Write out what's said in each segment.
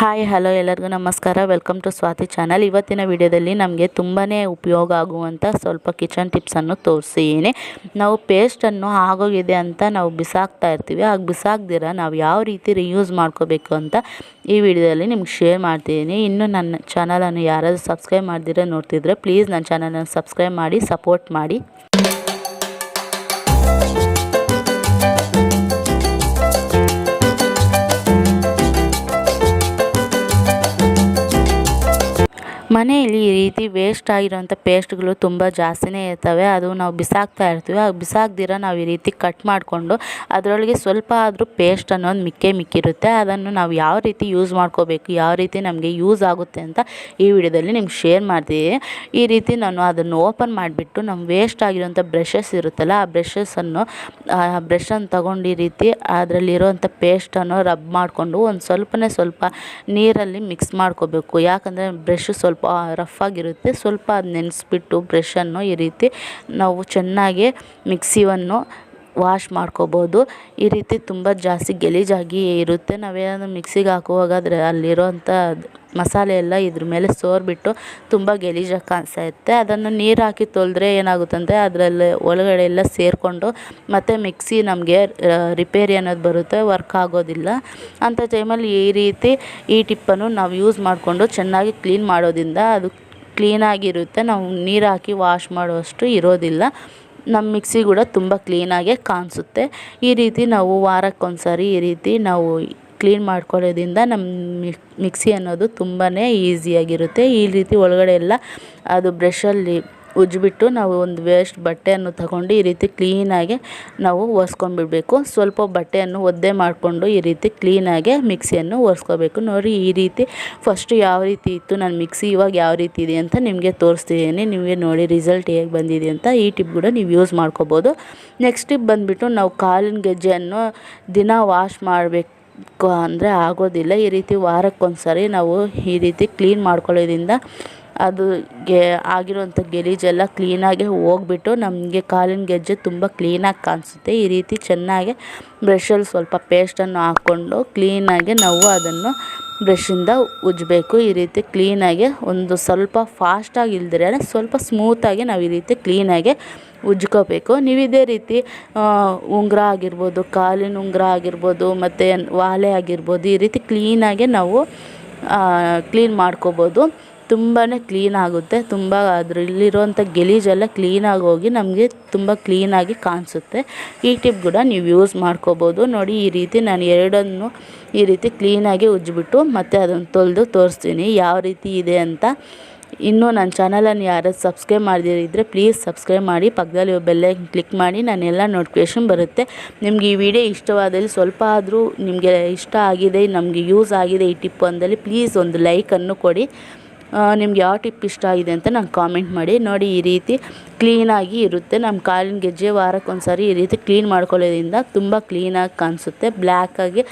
Hi, hello ಎಲ್ಲರಿಗೂ ನಮಸ್ಕಾರ. Welcome to Swathi channel. ಇವತ್ತಿನ ವಿಡಿಯೋದಲ್ಲಿ ನಮಗೆ ತುಂಬಾ ಉಪಯೋಗ ಆಗುವಂಥ ಸ್ವಲ್ಪ ಕಿಚನ್ ಟಿಪ್ಸನ್ನು ತೋರಿಸಿದ್ದೀನಿ. ನಾವು ಪೇಸ್ಟನ್ನು ಆಗೋಗಿದೆ ಅಂತ ನಾವು ಬಿಸಾಕ್ತಾ ಇರ್ತೀವಿ. ಆಗ ಬಿಸಾಕ್ದಿರ ನಾವು ಯಾವ ರೀತಿ ರಿಯೂಸ್ ಮಾಡ್ಕೋಬೇಕು ಅಂತ ಈ ವಿಡಿಯೋದಲ್ಲಿ ನಿಮ್ಗೆ ಶೇರ್ ಮಾಡ್ತಿದ್ದೀನಿ. ಇನ್ನು ನನ್ನ ಚಾನಲನ್ನು ಯಾರಾದರೂ ಸಬ್ಸ್ಕ್ರೈಬ್ ಮಾಡ್ದಿರ ನೋಡ್ತಿದ್ರೆ ಪ್ಲೀಸ್ ನನ್ನ ಚಾನಲನ್ನು ಸಬ್ಸ್ಕ್ರೈಬ್ ಮಾಡಿ ಸಪೋರ್ಟ್ ಮಾಡಿ. ಮನೆಯಲ್ಲಿ ಈ ರೀತಿ ವೇಸ್ಟ್ ಆಗಿರೋಂಥ ಪೇಸ್ಟ್ಗಳು ತುಂಬ ಜಾಸ್ತಿನೇ ಇರ್ತವೆ. ಅದು ನಾವು ಬಿಸಾಕ್ತಾ ಇರ್ತೀವಿ. ಆ ಬಿಸಾಕ್ದಿರ ನಾವು ಈ ರೀತಿ ಕಟ್ ಮಾಡಿಕೊಂಡು ಅದರೊಳಗೆ ಸ್ವಲ್ಪ ಆದರೂ ಪೇಸ್ಟ್ ಅನ್ನೋದು ಮಿಕ್ಕೇ ಮಿಕ್ಕಿರುತ್ತೆ. ಅದನ್ನು ನಾವು ಯಾವ ರೀತಿ ಯೂಸ್ ಮಾಡ್ಕೋಬೇಕು, ಯಾವ ರೀತಿ ನಮಗೆ ಯೂಸ್ ಆಗುತ್ತೆ ಅಂತ ಈ ವಿಡಿಯೋದಲ್ಲಿ ನಿಮ್ಗೆ ಶೇರ್ ಮಾಡ್ತೀವಿ ಈ ರೀತಿ ನಾನು ಅದನ್ನು ಓಪನ್ ಮಾಡಿಬಿಟ್ಟು ನಮ್ಮ ವೇಸ್ಟ್ ಆಗಿರೋಂಥ ಬ್ರಷಸ್ ಇರುತ್ತಲ್ಲ, ಆ ಬ್ರಷಸ್ಸನ್ನು ಆ ಬ್ರಷನ್ನು ತಗೊಂಡು ಈ ರೀತಿ ಅದರಲ್ಲಿರೋಂಥ ಪೇಸ್ಟನ್ನು ರಬ್ ಮಾಡಿಕೊಂಡು ಒಂದು ಸ್ವಲ್ಪನೇ ಸ್ವಲ್ಪ ನೀರಲ್ಲಿ ಮಿಕ್ಸ್ ಮಾಡ್ಕೋಬೇಕು. ಯಾಕಂದರೆ ಬ್ರಷ್ ಸ್ವಲ್ಪ ರಫ್ ಆಗಿರುತ್ತೆ ಸ್ವಲ್ಪ ಅದು ನೆನೆಸ್ಬಿಟ್ಟು ಬ್ರಷನ್ನು ಈ ರೀತಿ ನಾವು ಚೆನ್ನಾಗಿ ಮಿಕ್ಸಿಯನ್ನು ವಾಶ್ ಮಾಡ್ಕೋಬೋದು. ಈ ರೀತಿ ತುಂಬ ಜಾಸ್ತಿ ಗಲೀಜಾಗಿ ಇರುತ್ತೆ. ನಾವೇನಾದ್ರೂ ಮಿಕ್ಸಿಗೆ ಹಾಕುವಾಗ ಅದ್ರ ಅಲ್ಲಿರೋಂಥ ಮಸಾಲೆ ಎಲ್ಲ ಇದ್ರ ಮೇಲೆ ಸೋರ್ಬಿಟ್ಟು ತುಂಬ ಗಲೀಜಾಗಿ ಕಾಣಿಸ್ತಾ. ಇರುತ್ತೆ ಅದನ್ನು ನೀರು ಹಾಕಿ ತೊಳೆದ್ರೆ ಏನಾಗುತ್ತಂದರೆ ಅದರಲ್ಲಿ ಒಳಗಡೆ ಎಲ್ಲ ಸೇರಿಕೊಂಡು ಮತ್ತು ಮಿಕ್ಸಿ ನಮಗೆ ರಿಪೇರಿ ಅನ್ನೋದು ಬರುತ್ತೆ, ವರ್ಕ್ ಆಗೋದಿಲ್ಲ. ಅಂಥ ಟೈಮಲ್ಲಿ ಈ ರೀತಿ ಈ ಟಿಪ್ಪನ್ನು ನಾವು ಯೂಸ್ ಮಾಡಿಕೊಂಡು ಚೆನ್ನಾಗಿ ಕ್ಲೀನ್ ಮಾಡೋದ್ರಿಂದ ಅದು ಕ್ಲೀನಾಗಿರುತ್ತೆ ನಾವು ನೀರು ಹಾಕಿ ವಾಶ್ ಮಾಡುವಷ್ಟು ಇರೋದಿಲ್ಲ. ನಮ್ಮ ಮಿಕ್ಸಿ ಕೂಡ ತುಂಬ ಕ್ಲೀನಾಗೆ ಕಾಣಿಸುತ್ತೆ. ಈ ರೀತಿ ನಾವು ವಾರಕ್ಕೊಂದ್ಸರಿ ಈ ರೀತಿ ನಾವು ಕ್ಲೀನ್ ಮಾಡ್ಕೊಳ್ಳೋದ್ರಿಂದ ನಮ್ಮ ಮಿಕ್ಸಿ ಅನ್ನೋದು ತುಂಬಾ ಈಸಿಯಾಗಿರುತ್ತೆ. ಈ ರೀತಿ ಒಳಗಡೆ ಎಲ್ಲ ಅದು ಬ್ರಷಲ್ಲಿ ಉಜ್ಜಿಬಿಟ್ಟು ನಾವು ಒಂದು ವೇಸ್ಟ್ ಬಟ್ಟೆಯನ್ನು ತಗೊಂಡು ಈ ರೀತಿ ಕ್ಲೀನಾಗಿ ನಾವು ಒರೆಸ್ಕೊಂಡ್ಬಿಡ್ಬೇಕು. ಸ್ವಲ್ಪ ಬಟ್ಟೆಯನ್ನು ಒದ್ದೆ ಮಾಡಿಕೊಂಡು ಈ ರೀತಿ ಕ್ಲೀನಾಗೆ ಮಿಕ್ಸಿಯನ್ನು ಒರೆಸ್ಕೋಬೇಕು. ನೋಡಿ ಈ ರೀತಿ ಫಸ್ಟು ಯಾವ ರೀತಿ ಇತ್ತು, ನಾನು ಮಿಕ್ಸಿ ಇವಾಗ ಯಾವ ರೀತಿ ಇದೆ ಅಂತ ನಿಮಗೆ ತೋರಿಸ್ತಿದ್ದೀನಿ. ನಿಮಗೆ ನೋಡಿ ರಿಸಲ್ಟ್ ಹೇಗೆ ಬಂದಿದೆ ಅಂತ ಈ ಟಿಪ್ ಕೂಡ ನೀವು ಯೂಸ್ ಮಾಡ್ಕೋಬೋದು. ನೆಕ್ಸ್ಟ್ ಟಿಪ್ ಬಂದುಬಿಟ್ಟು ನಾವು ಕಾಲಿನ ಗೆಜ್ಜೆಯನ್ನು ದಿನ ವಾಶ್ ಮಾಡಬೇಕು ಅಂದರೆ ಆಗೋದಿಲ್ಲ. ಈ ರೀತಿ ವಾರಕ್ಕೊಂದ್ಸರಿ ನಾವು ಈ ರೀತಿ ಕ್ಲೀನ್ ಮಾಡ್ಕೊಳ್ಳೋದ್ರಿಂದ ಅದು ಗೆ ಆಗಿರುವಂಥ ಗಲೀಜೆಲ್ಲ ಕ್ಲೀನಾಗೆ ಹೋಗ್ಬಿಟ್ಟು ನಮಗೆ ಕಾಲಿನ ಗೆಜ್ಜೆ ತುಂಬ ಕ್ಲೀನಾಗಿ ಕಾಣಿಸುತ್ತೆ. ಈ ರೀತಿ ಚೆನ್ನಾಗಿ ಬ್ರಷಲ್ಲಿ ಸ್ವಲ್ಪ ಪೇಸ್ಟನ್ನು ಹಾಕ್ಕೊಂಡು ಕ್ಲೀನಾಗಿ ನಾವು ಅದನ್ನು ಬ್ರಷಿಂದ ಉಜ್ಜಬೇಕು. ಈ ರೀತಿ ಕ್ಲೀನಾಗೆ ಒಂದು ಸ್ವಲ್ಪ ಫಾಸ್ಟಾಗಿ ಇಲ್ದಿರ ಸ್ವಲ್ಪ ಸ್ಮೂತಾಗಿ ನಾವು ಈ ರೀತಿ ಕ್ಲೀನಾಗೆ ಉಜ್ಕೋಬೇಕು. ನೀವು ಇದೇ ರೀತಿ ಉಂಗುರ ಆಗಿರ್ಬೋದು, ಕಾಲಿನ ಉಂಗುರ ಆಗಿರ್ಬೋದು, ಮತ್ತು ವಾಲೆ ಆಗಿರ್ಬೋದು, ಈ ರೀತಿ ಕ್ಲೀನಾಗೆ ನಾವು ಕ್ಲೀನ್ ಮಾಡ್ಕೋಬೋದು. ತುಂಬಾ ಕ್ಲೀನ್ ಆಗುತ್ತೆ. ತುಂಬ ಅದರಲ್ಲಿರುವಂಥ ಗಲೀಜೆಲ್ಲ ಕ್ಲೀನಾಗಿ ಹೋಗಿ ನಮಗೆ ತುಂಬ ಕ್ಲೀನಾಗಿ ಕಾಣಿಸುತ್ತೆ. ಈ ಟಿಪ್ ಕೂಡ ನೀವು ಯೂಸ್ ಮಾಡ್ಕೋಬೋದು. ನೋಡಿ ಈ ರೀತಿ ನಾನು ಎರಡನ್ನು ಈ ರೀತಿ ಕ್ಲೀನಾಗಿ ಉಜ್ಜಿಬಿಟ್ಟು ಮತ್ತು ಅದನ್ನು ತೊಳೆದು ತೋರಿಸ್ತೀನಿ. ಯಾವ ರೀತಿ ಇದೆ ಅಂತ ಇನ್ನೂ ನನ್ನ ಚಾನಲನ್ನು ಯಾರು ಸಬ್ಸ್ಕ್ರೈಬ್ ಮಾಡದಿರಿದ್ರೆ ಪ್ಲೀಸ್ ಸಬ್ಸ್ಕ್ರೈಬ್ ಮಾಡಿ ಪಕ್ಕದಲ್ಲಿ ಬೆಲ್ಲೈಕನ್ ಕ್ಲಿಕ್ ಮಾಡಿ ನಾನೆಲ್ಲ ನೋಟಿಫಿಕೇಷನ್ ಬರುತ್ತೆ. ನಿಮ್ಗೆ ಈ ವಿಡಿಯೋ ಇಷ್ಟವಾದಲ್ಲಿ ಸ್ವಲ್ಪ ಆದರೂ ನಿಮಗೆ ಇಷ್ಟ ಆಗಿದೆ, ನಮಗೆ ಯೂಸ್ ಆಗಿದೆ ಈ ಟಿಪ್ಪು ಅಂದಲ್ಲಿ ಪ್ಲೀಸ್ ಒಂದು ಲೈಕನ್ನು ಕೊಡಿ. ನಿಮ್ಗೆ ಯಾವ ಟಿಪ್ ಇಷ್ಟ ಆಗಿದೆ ಅಂತ ನಂಗೆ ಕಾಮೆಂಟ್ ಮಾಡಿ. ನೋಡಿ, ಈ ರೀತಿ ಕ್ಲೀನಾಗಿ ಇರುತ್ತೆ. ನಮ್ಮ ಕಾಲಿನ ಗೆಜ್ಜೆ ವಾರಕ್ಕೊಂದ್ಸರಿ ಈ ರೀತಿ ಕ್ಲೀನ್ ಮಾಡ್ಕೊಳ್ಳೋದ್ರಿಂದ ತುಂಬ ಕ್ಲೀನಾಗಿ ಕಾಣಿಸುತ್ತೆ. ಬ್ಲ್ಯಾಕಾಗಿ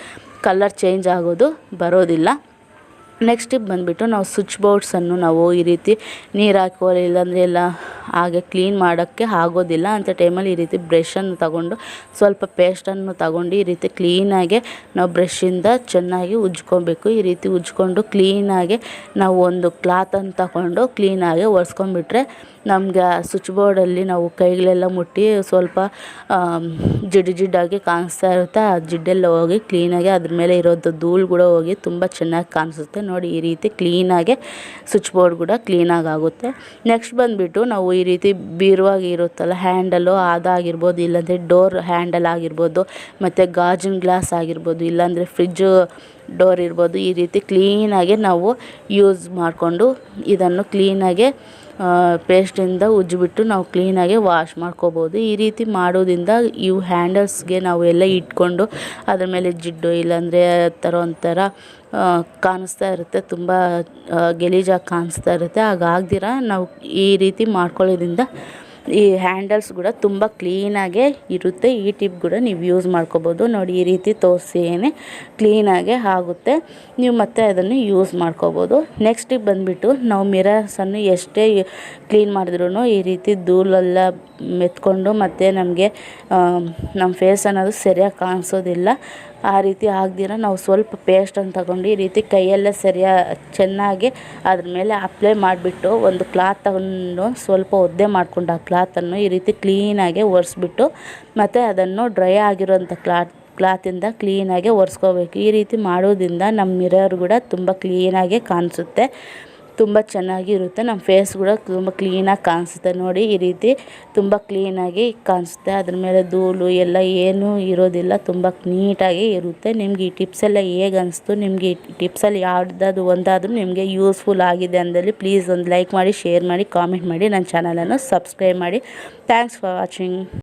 ಕಲರ್ ಚೇಂಜ್ ಆಗೋದು ಬರೋದಿಲ್ಲ. ನೆಕ್ಸ್ಟ್ ಟಿಪ್ ಬಂದುಬಿಟ್ಟು ನಾವು ಸ್ವಿಚ್ ಬೋರ್ಡ್ಸನ್ನು ನಾವು ಈ ರೀತಿ ನೀರು ಹಾಕೋ ಇಲ್ಲಾಂದರೆ ಎಲ್ಲ ಹಾಗೆ ಕ್ಲೀನ್ ಮಾಡೋಕ್ಕೆ ಆಗೋದಿಲ್ಲ. ಅಂಥ ಟೈಮಲ್ಲಿ ಈ ರೀತಿ ಬ್ರಷನ್ನು ತಗೊಂಡು, ಸ್ವಲ್ಪ ಪೇಸ್ಟನ್ನು ತಗೊಂಡು ಈ ರೀತಿ ಕ್ಲೀನಾಗೆ ನಾವು ಬ್ರಷಿಂದ ಚೆನ್ನಾಗಿ ಉಜ್ಕೊಬೇಕು. ಈ ರೀತಿ ಉಜ್ಕೊಂಡು ಕ್ಲೀನಾಗೆ ನಾವು ಒಂದು ಕ್ಲಾತನ್ನು ತಗೊಂಡು ಕ್ಲೀನಾಗೆ ಒರೆಸ್ಕೊಂಡ್ಬಿಟ್ರೆ ನಮ್ಗೆ ಸ್ವಿಚ್ ಬೋರ್ಡಲ್ಲಿ ನಾವು ಕೈಗಳೆಲ್ಲ ಮುಟ್ಟಿ ಸ್ವಲ್ಪ ಜಿಡ್ಡು ಜಿಡ್ಡಾಗಿ ಕಾಣಿಸ್ತಾ ಇರುತ್ತೆ. ಆ ಜಿಡ್ಡೆಲ್ಲ ಹೋಗಿ ಕ್ಲೀನಾಗಿ ಅದ್ರ ಮೇಲೆ ಇರೋದು ಧೂಳು ಕೂಡ ಹೋಗಿ ತುಂಬ ಚೆನ್ನಾಗಿ ಕಾಣಿಸುತ್ತೆ. ನೋಡಿ ಈ ರೀತಿ ಕ್ಲೀನಾಗೆ ಸ್ವಿಚ್ ಬೋರ್ಡ್ ಕೂಡ ಕ್ಲೀನಾಗಿ ಆಗುತ್ತೆ. ನೆಕ್ಸ್ಟ್ ಬಂದುಬಿಟ್ಟು ನಾವು ಈ ರೀತಿ ಬೀರುವಾಗಿ ಇರುತ್ತಲ್ಲ ಹ್ಯಾಂಡಲು ಅದಾಗಿರ್ಬೋದು ಇಲ್ಲಾಂದರೆ ಡೋರ್ ಹ್ಯಾಂಡಲ್ ಆಗಿರ್ಬೋದು, ಮತ್ತು ಗಾಜಿನ ಗ್ಲಾಸ್ ಆಗಿರ್ಬೋದು, ಇಲ್ಲಾಂದರೆ ಫ್ರಿಜ್ಜು ಡೋರ್ ಇರ್ಬೋದು, ಈ ರೀತಿ ಕ್ಲೀನಾಗೆ ನಾವು ಯೂಸ್ ಮಾಡಿಕೊಂಡು ಇದನ್ನು ಕ್ಲೀನಾಗೆ ಪೇಸ್ಟಿಂದ ಉಜ್ಜಿಬಿಟ್ಟು ನಾವು ಕ್ಲೀನಾಗೆ ವಾಶ್ ಮಾಡ್ಕೋಬೋದು. ಈ ರೀತಿ ಮಾಡೋದ್ರಿಂದ ಇವು ಹ್ಯಾಂಡಲ್ಸ್ಗೆ ನಾವು ಎಲ್ಲ ಇಟ್ಕೊಂಡು ಅದ್ರ ಮೇಲೆ ಜಿಡ್ಡು ಇಲ್ಲಾಂದರೆ ಥರ ಒಂಥರ ಕಾಣಿಸ್ತಾ ಇರುತ್ತೆ. ತುಂಬ ಗಲೀಜಾಗಿ ಕಾಣಿಸ್ತಾ ಇರುತ್ತೆ. ಹಾಗಾಗ್ದಿರ ನಾವು ಈ ರೀತಿ ಮಾಡ್ಕೊಳ್ಳೋದ್ರಿಂದ ಈ ಹ್ಯಾಂಡಲ್ಸ್ ಕೂಡ ತುಂಬ ಕ್ಲೀನಾಗೆ ಇರುತ್ತೆ. ಈ ಟಿಪ್ ಕೂಡ ನೀವು ಯೂಸ್ ಮಾಡ್ಕೋಬೋದು. ನೋಡಿ, ಈ ರೀತಿ ತೋರಿಸಿಯೇ ಕ್ಲೀನಾಗೆ ಆಗುತ್ತೆ. ನೀವು ಮತ್ತೆ ಅದನ್ನು ಯೂಸ್ ಮಾಡ್ಕೋಬೋದು. ನೆಕ್ಸ್ಟ್ ಟಿಪ್ ಬಂದುಬಿಟ್ಟು ನಾವು ಮಿರರ್ಸನ್ನು ಎಷ್ಟೇ ಕ್ಲೀನ್ ಮಾಡಿದ್ರೂ ಈ ರೀತಿ ಧೂಳೆಲ್ಲ ಮೆತ್ಕೊಂಡು ಮತ್ತು ನಮಗೆ ನಮ್ಮ ಫೇಸ್ ಅನ್ನೋದು ಸರಿಯಾಗಿ ಕಾಣಿಸೋದಿಲ್ಲ. ಆ ರೀತಿ ಆಗ್ದಿರ ನಾವು ಸ್ವಲ್ಪ ಪೇಸ್ಟನ್ನು ತಗೊಂಡು ಈ ರೀತಿ ಕೈಯಲ್ಲೇ ಸರಿಯಾ, ಚೆನ್ನಾಗಿ ಅದ್ರ ಮೇಲೆ ಅಪ್ಲೈ ಮಾಡಿಬಿಟ್ಟು ಒಂದು ಕ್ಲಾತ್ ಸ್ವಲ್ಪ ಒದ್ದೆ ಮಾಡಿಕೊಂಡು ಆ ಕ್ಲಾತನ್ನು ಈ ರೀತಿ ಕ್ಲೀನಾಗಿ ಒರೆಸ್ಬಿಟ್ಟು ಮತ್ತು ಅದನ್ನು ಡ್ರೈ ಆಗಿರೋಂಥ ಕ್ಲಾತ್ ಕ್ಲಾತಿಂದ ಕ್ಲೀನಾಗೆ ಒರೆಸ್ಕೋಬೇಕು. ಈ ರೀತಿ ಮಾಡೋದ್ರಿಂದ ನಮ್ಮ ಮಿರರ್ ಕೂಡ ತುಂಬ ಕ್ಲೀನಾಗೆ ಕಾಣಿಸುತ್ತೆ. ತುಂಬ ಚೆನ್ನಾಗಿರುತ್ತೆ. ನಮ್ಮ ಫೇಸ್ ಕೂಡ ತುಂಬ ಕ್ಲೀನಾಗಿ ಕಾಣಿಸುತ್ತೆ ನೋಡಿ ಈ ರೀತಿ ತುಂಬ ಕ್ಲೀನಾಗಿ ಕಾಣಿಸುತ್ತೆ. ಅದ್ರ ಮೇಲೆ ಧೂಳು ಎಲ್ಲ ಏನೂ ಇರೋದಿಲ್ಲ. ತುಂಬ ನೀಟಾಗಿ ಇರುತ್ತೆ. ನಿಮ್ಗೆ ಈ ಟಿಪ್ಸ್ ಎಲ್ಲ ಹೇಗೆ ಅನಿಸ್ತು? ನಿಮಗೆ ಈ ಟಿಪ್ಸಲ್ಲಿ ಯಾವ್ದಾದ್ರು ಒಂದಾದರೂ ನಿಮಗೆ ಯೂಸ್ಫುಲ್ ಆಗಿದೆ ಅಂದಲ್ಲಿ ಪ್ಲೀಸ್ ಒಂದು ಲೈಕ್ ಮಾಡಿ ಶೇರ್ ಮಾಡಿ ಕಾಮೆಂಟ್ ಮಾಡಿ. ನನ್ನ ಚಾನಲನ್ನು ಸಬ್ಸ್ಕ್ರೈಬ್ ಮಾಡಿ. Thanks for watching